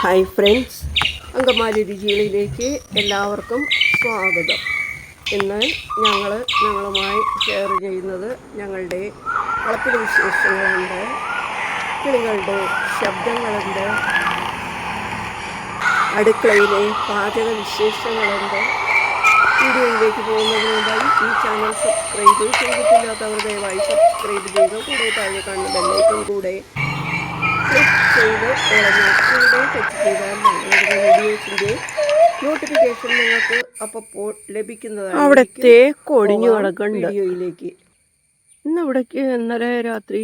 Hi friends Angamaly രുചികളിലേക്ക് എല്ലാവർക്കും സ്വാഗതം. ഇന്ന് ഞങ്ങൾ ഞങ്ങളുമായി ഷെയർ ചെയ്യുന്നത് ഞങ്ങളുടെ വളപ്പിൽ വിശേഷങ്ങളുണ്ട് കിളികളുടെ ശബ്ദങ്ങളുണ്ട് അടുക്കളയിലെ പാചക വിശേഷങ്ങളുണ്ട്. വീഡിയോയിലേക്ക് പോകുന്നതിന് മുമ്പായി ഈ ചാനൽ സബ്സ്ക്രൈബ് ചെയ്തിട്ടില്ലാത്തവർ ദയവായി സബ്സ്ക്രൈബ് ചെയ്യുക കൂടെ താഴെ കാണുന്ന ബെല്ലൈക്കും കൂടെ ക്ലിക്ക് ചെയ്ത് ഇളഞ്ഞൂടെ ടച്ച് ചെയ്താൽ ഞങ്ങളുടെ വീഡിയോസിന്റെ നോട്ടിഫിക്കേഷൻ നിങ്ങൾക്ക് അപ്പോൾ ലഭിക്കുന്നതാണ് അവിടെ കൊടിഞ്ഞു കിടക്കുന്നുണ്ട് വീഡിയോയിലേക്ക്. ഇന്ന് ഇവിടേക്ക് ഇന്നലെ രാത്രി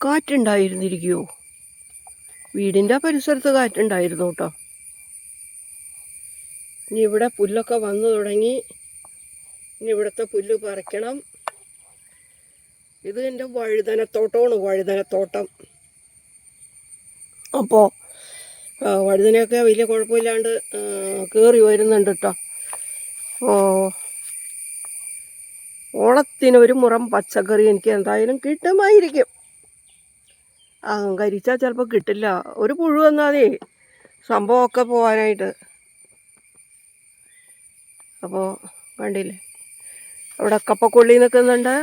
കാറ്റുണ്ടായിരുന്നിരിക്കുമോ വീടിന്റെ പരിസരത്ത് കാറ്റുണ്ടായിരുന്നു കേട്ടോ. ഇനി ഇവിടെ പുല്ലൊക്കെ വന്നു തുടങ്ങി. ഇനി ഇവിടുത്തെ പുല്ല് പറിക്കണം. ഇത് എന്റെ വഴുതനത്തോട്ടമാണ് വഴുതനത്തോട്ടം. അപ്പോൾ വഴുതനയൊക്കെ വലിയ കുഴപ്പമില്ലാണ്ട് കയറി വരുന്നുണ്ട് കേട്ടോ ഓ ഓണത്തിന് ഒരു മുറം പച്ചക്കറി എനിക്ക് എന്തായാലും കിട്ടുമായിരിക്കും. അഹങ്കരിച്ചാൽ ചിലപ്പോൾ കിട്ടില്ല. ഒരു പുഴു വന്നാതെ സംഭവമൊക്കെ പോകാനായിട്ട് അപ്പോൾ കണ്ടില്ലേ? അവിടെ കപ്പക്കൊള്ളി നിൽക്കുന്നുണ്ട്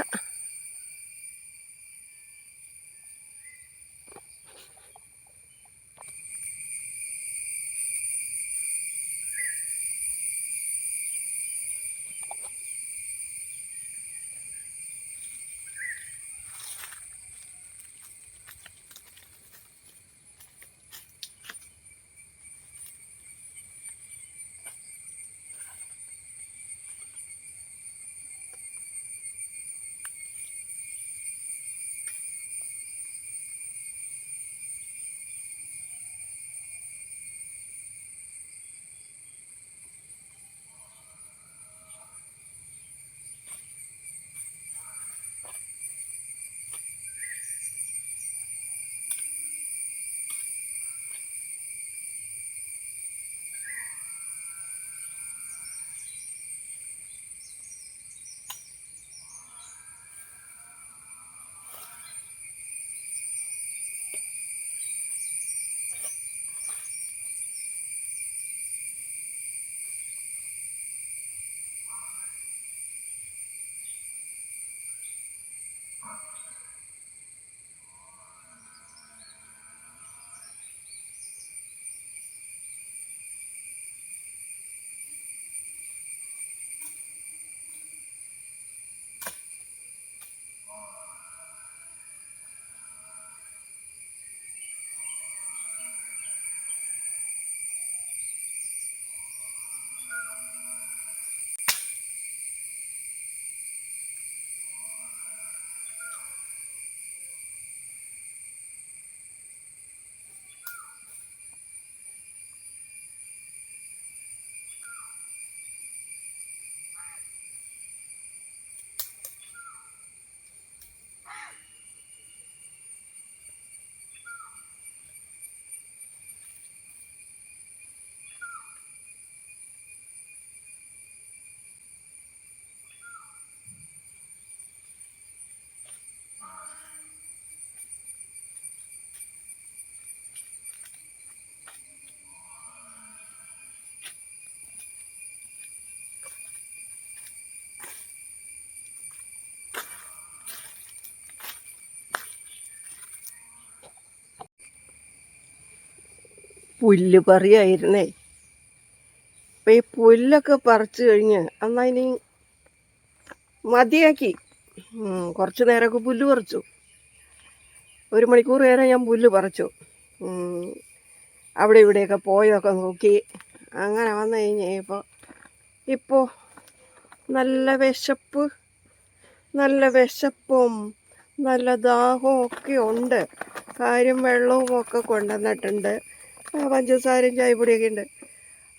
പുല്ല് പറയായിരുന്നേ. അപ്പം ഈ പുല്ലൊക്കെ പറിച്ചു കഴിഞ്ഞ് അന്നതിന് മതിയാക്കി. കുറച്ച് നേരമൊക്കെ പുല്ല് പറിച്ചു. ഒരു മണിക്കൂർ നേരം ഞാൻ പുല്ല് പറിച്ചു. അവിടെ ഇവിടെയൊക്കെ പോയൊക്കെ നോക്കി. അങ്ങനെ വന്നു കഴിഞ്ഞപ്പോൾ ഇപ്പോൾ നല്ല വിശപ്പ് നല്ല വിശപ്പും നല്ല ദാഹവും ഒക്കെ ഉണ്ട്. കാര്യം വെള്ളവും ഒക്കെ കൊണ്ടുവന്നിട്ടുണ്ട്. പഞ്ചസാരയും ചായപ്പൊടിയൊക്കെ ഉണ്ട്.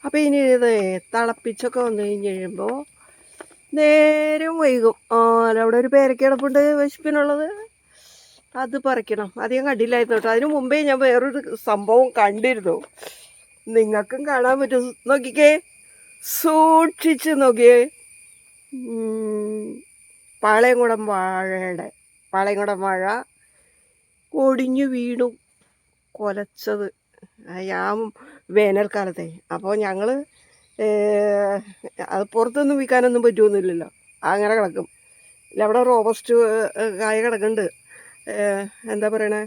അപ്പോൾ ഇനി ഇത് തിളപ്പിച്ചൊക്കെ വന്നു കഴിഞ്ഞ് കഴിയുമ്പോൾ നേരം വൈകും. അവിടെ ഒരു പേരക്കിടപ്പുണ്ട് വിശപ്പിനുള്ളത്. അത് പറിക്കണം. അത് ഞാൻ കണ്ടില്ലായിരുന്നു കേട്ടോ. അതിന് മുമ്പേ ഞാൻ വേറൊരു സംഭവം കണ്ടിരുന്നു. നിങ്ങൾക്കും കാണാൻ പറ്റും. നോക്കിക്കേ. സൂക്ഷിച്ച് നോക്കിയേ. പാളയംകുടം വാഴയുടെ പാളയംകുടം വാഴ കൊടിഞ്ഞു വീണു കൊലച്ചത്. ആ വേനൽക്കാലത്തെ. അപ്പോൾ ഞങ്ങൾ അത് പുറത്തൊന്നും വിൽക്കാനൊന്നും പറ്റുമൊന്നുമില്ലല്ലോ അങ്ങനെ കിടക്കും. ഇല്ല അവിടെ റോബസ്റ്റ് കായ കിടക്കുന്നുണ്ട്. എന്താ പറയണേ?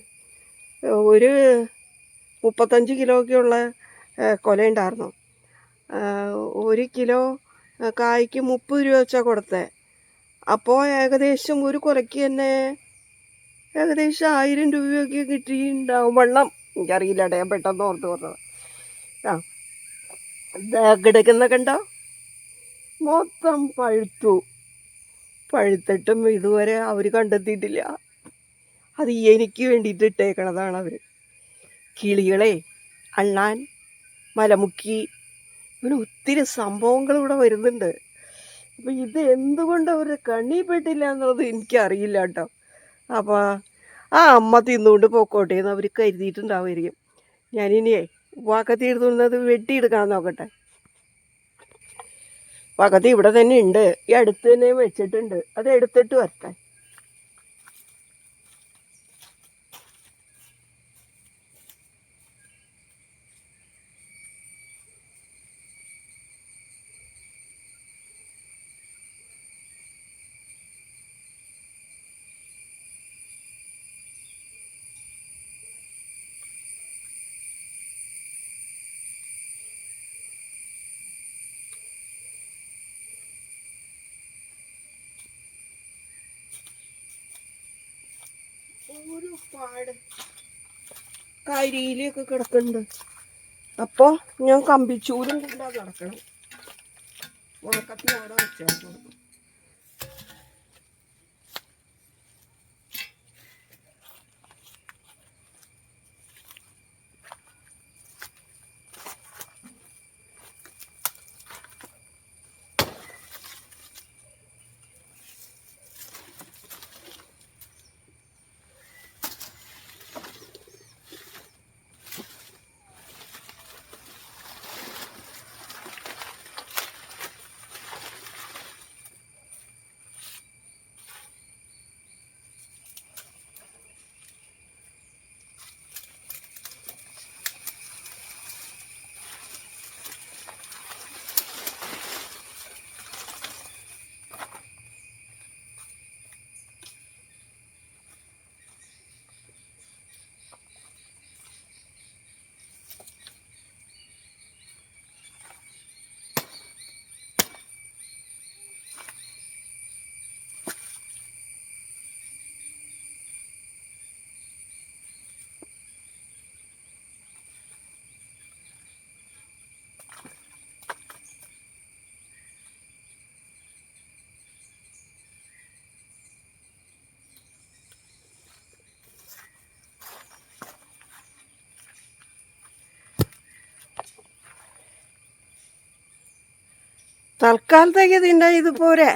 ഒരു മുപ്പത്തഞ്ച് കിലോയ്ക്കുള്ള കൊല ഉണ്ടായിരുന്നു. ഒരു കിലോ കായ്ക്ക് മുപ്പത് രൂപ വെച്ചാൽ കൊടുത്തേ. അപ്പോൾ ഏകദേശം ഒരു കൊലയ്ക്ക് തന്നെ ഏകദേശം ആയിരം രൂപയൊക്കെ കിട്ടിയിട്ടുണ്ടാവും വെള്ളം. എനിക്കറിയില്ല ഞാൻ പെട്ടെന്ന് ഓർത്ത് പറഞ്ഞത് ആ കിടക്കുന്ന കണ്ടോ? മൊത്തം പഴുത്തു. പഴുത്തിട്ടും ഇതുവരെ അവർ കണ്ടെത്തിയിട്ടില്ല. അത് എനിക്ക് വേണ്ടിയിട്ട് ഇട്ടേക്കണതാണ് അവർ കിളികളെ അണ്ണാൻ മലമുക്കി ഇങ്ങനെ ഒത്തിരി സംഭവങ്ങൾ ഇവിടെ വരുന്നുണ്ട്. അപ്പം ഇത് എന്തുകൊണ്ട് അവർ കണ്ണി പെട്ടില്ല എന്നുള്ളത് എനിക്കറിയില്ല കേട്ടോ. അപ്പോൾ ആ അമ്മ തിന്നുകൊണ്ട് പോക്കോട്ടെ എന്ന് അവർ കരുതിയിട്ടുണ്ടാവുമായിരിക്കും. ഞാനിനിയേ വാക്കത്തി എടുത്തുന്നത് വെട്ടിയെടുക്കാൻ നോക്കട്ടെ. വാക്കത്തി ഇവിടെ തന്നെ ഉണ്ട്. ഈ അടുത്ത് തന്നെ വെച്ചിട്ടുണ്ട്. അത് എടുത്തിട്ട് വരട്ടെ. കരിയിലൊക്കെ കിടക്കുന്നുണ്ട് അപ്പോൾ ഞാൻ കമ്പിച്ചൂരും കൊണ്ടാ കിടക്കണം. ഉണക്കത്തിനാടാ അവിടെ വെച്ചേക്കണം തൽക്കാലത്തേക്ക് ഇതിന്റെ ഇത് പോരെ.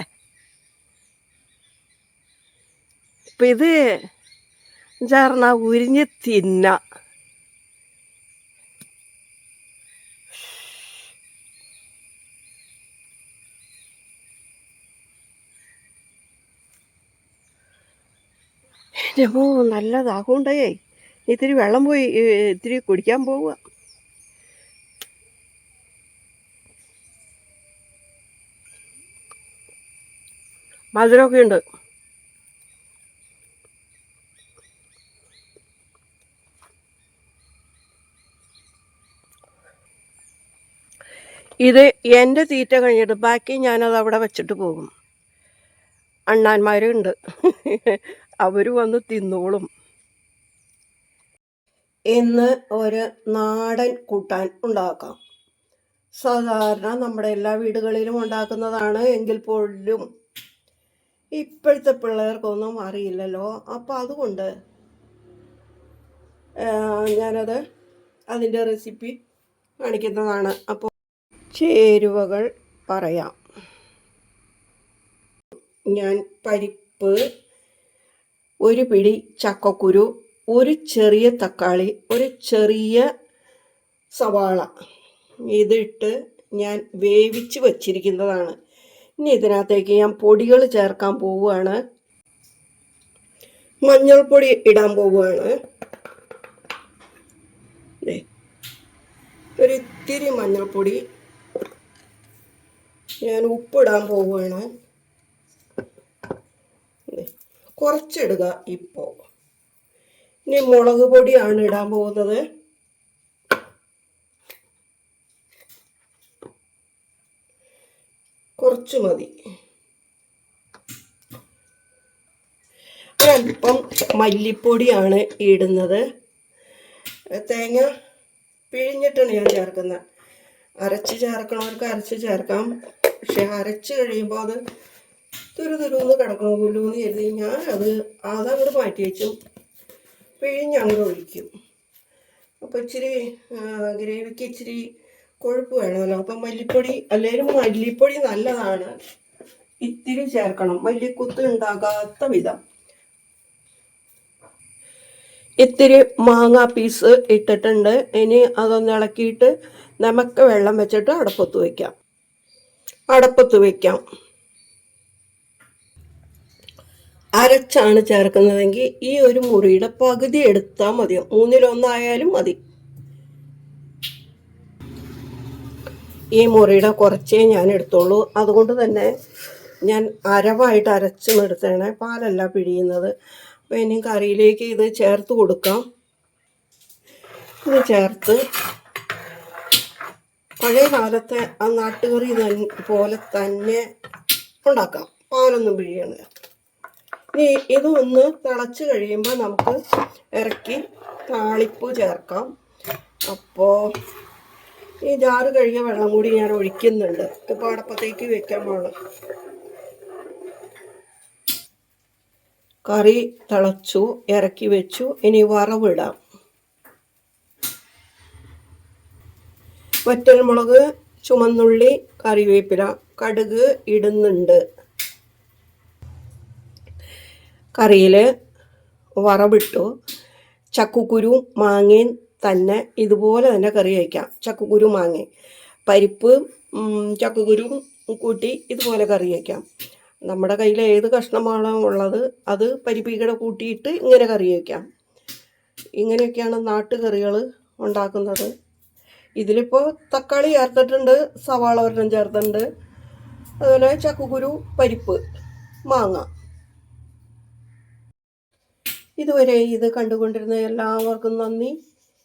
ഇപ്പം ഇത് ചേർന്ന ഉരിഞ്ഞ് തിന്ന. എന്റെ മോ നല്ല ദാഹമുണ്ടേ ഇത്തിരി വെള്ളം പോയി ഇത്തിരി കുടിക്കാൻ പോവുക. മധുരമൊക്കെ ഉണ്ട്. ഇത് എന്റെ തീറ്റ കഴിഞ്ഞിട്ട് ബാക്കി ഞാനത് അവിടെ വെച്ചിട്ട് പോകും. അണ്ണാന്മാരുണ്ട്. അവർ വന്ന് തിന്നോളും. ഇന്ന് ഒരു നാടൻ കൂട്ടാൻ ഉണ്ടാക്കാം. സാധാരണ നമ്മുടെ എല്ലാ വീടുകളിലും ഉണ്ടാക്കുന്നതാണ് എങ്കിൽ പോലും ഇപ്പോഴത്തെ പിള്ളേർക്കൊന്നും അറിയില്ലല്ലോ. അപ്പോൾ അതുകൊണ്ട് ഞാനത് അതിന്റെ റെസിപ്പി കാണിക്കുന്നതാണ്. അപ്പോൾ ചേരുവകൾ പറയാം. ഞാൻ പരിപ്പ് ഒരു പിടി ചക്കക്കുരു ഒരു ചെറിയ തക്കാളി ഒരു ചെറിയ സവാള. ഇതിട്ട് ഞാൻ വേവിച്ച് വച്ചിരിക്കുന്നതാണ്. ഇനി ഇതിനകത്തേക്ക് ഞാൻ പൊടികൾ ചേർക്കാൻ പോവുകയാണ്. മഞ്ഞൾപ്പൊടി ഇടാൻ പോവുകയാണ്. ദേ ഒരു ഇത്തിരി മഞ്ഞൾപ്പൊടി ഞാൻ ഉപ്പിടാൻ പോവുകയാണ്. കുറച്ചിടുക ഇപ്പോൾ. ഇനി മുളക് പൊടിയാണ് ഇടാൻ പോകുന്നത്. കുറച്ച് മതി. ഒരല്പം മല്ലിപ്പൊടിയാണ് ഇടുന്നത്. തേങ്ങ പിഴിഞ്ഞിട്ടാണ് ഞാൻ ചേർക്കുന്നത്. അരച്ച് ചേർക്കണവർക്ക് അരച്ച് ചേർക്കാം. പക്ഷെ അരച്ച് കഴിയുമ്പോൾ അത് തുരു തുരുന്ന് കിടക്കണമല്ലോ എന്ന് കരുതി ഞാൻ അത് അതങ്ങോട്ട് മാറ്റി വെച്ചു. പിഴിഞ്ഞ് അങ്ങോട്ട് ഒഴിക്കും. അപ്പോൾ ഇച്ചിരി ഗ്രേവിക്ക് ഇച്ചിരി കൊഴുപ്പ് വേണമല്ലോ. അപ്പം മല്ലിപ്പൊടി അല്ലെങ്കിലും മല്ലിപ്പൊടി നല്ലതാണ്. ഇത്തിരി ചേർക്കണം. മല്ലിക്കുത്ത് ഉണ്ടാകാത്ത വിധം. ഇത്തിരി മാങ്ങ പീസ് ഇട്ടിട്ടുണ്ട്. ഇനി അതൊന്ന് ഇളക്കിയിട്ട് നമുക്ക് വെള്ളം വെച്ചിട്ട് അടപ്പത്ത് വയ്ക്കാം അടപ്പത്ത് വയ്ക്കാം അരച്ചാണ് ചേർക്കുന്നതെങ്കിൽ ഈ ഒരു മുറിയുടെ പകുതി എടുത്താൽ മതി. മൂന്നിലൊന്നായാലും മതി. ഈ മുറിയുടെ കുറച്ചേ ഞാൻ എടുത്തുള്ളൂ. അതുകൊണ്ട് തന്നെ ഞാൻ അരവായിട്ട് അരച്ചും എടുത്തേണേ പാലല്ല പിഴിയുന്നത്. അപ്പോൾ ഇനി കറിയിലേക്ക് ഇത് ചേർത്ത് കൊടുക്കാം. ഇത് ചേർത്ത് പഴയ കാലത്തെ ആ നാട്ടുകറി പോലെ തന്നെ ഉണ്ടാക്കാം. പാലൊന്നും പിഴിയണ ഇനി ഇതൊന്ന് തിളച്ച് കഴിയുമ്പോൾ നമുക്ക് ഇറക്കി താളിപ്പ് ചേർക്കാം. അപ്പോൾ ഈ ജാറ് കഴുകിയ വെള്ളം കൂടി ഞാൻ ഒഴിക്കുന്നുണ്ട്. ഇപ്പോൾ അടപ്പത്തേക്ക് വെക്കാൻ പോകണം കറി തിളച്ചു ഇറക്കി വെച്ചു. ഇനി വറവിടാം. വറ്റൽമുളക് ചുമന്നുള്ളി കറിവേപ്പില കടുക് ഇടുന്നുണ്ട്. കറിയിൽ വറവിട്ടു. ചക്കുക്കുരു മാങ്ങയും തന്നെ ഇതുപോലെ തന്നെ കറി വയ്ക്കാം ചക്കുകുരു മാങ്ങ. പരിപ്പ് ഉം, കൂട്ടി ഇതുപോലെ കറി വയ്ക്കാം നമ്മുടെ കയ്യിൽ ഏത് കഷ്ണമാണോ ഉള്ളത് അത് പരിപ്പിക്കടെ കൂട്ടിയിട്ട് ഇങ്ങനെ കറി വയ്ക്കാം ഇങ്ങനെയൊക്കെയാണ് നാട്ടുകറികൾ ഉണ്ടാക്കുന്നത്. ഇതിലിപ്പോൾ തക്കാളി ചേർത്തിട്ടുണ്ട് സവാള ഒരെണ്ണം ചേർത്തിട്ടുണ്ട്. അതുപോലെ ചക്കുകുരു പരിപ്പ് മാങ്ങ. ഇതുവരെ ഇത് കണ്ടുകൊണ്ടിരുന്ന എല്ലാവർക്കും നന്ദി.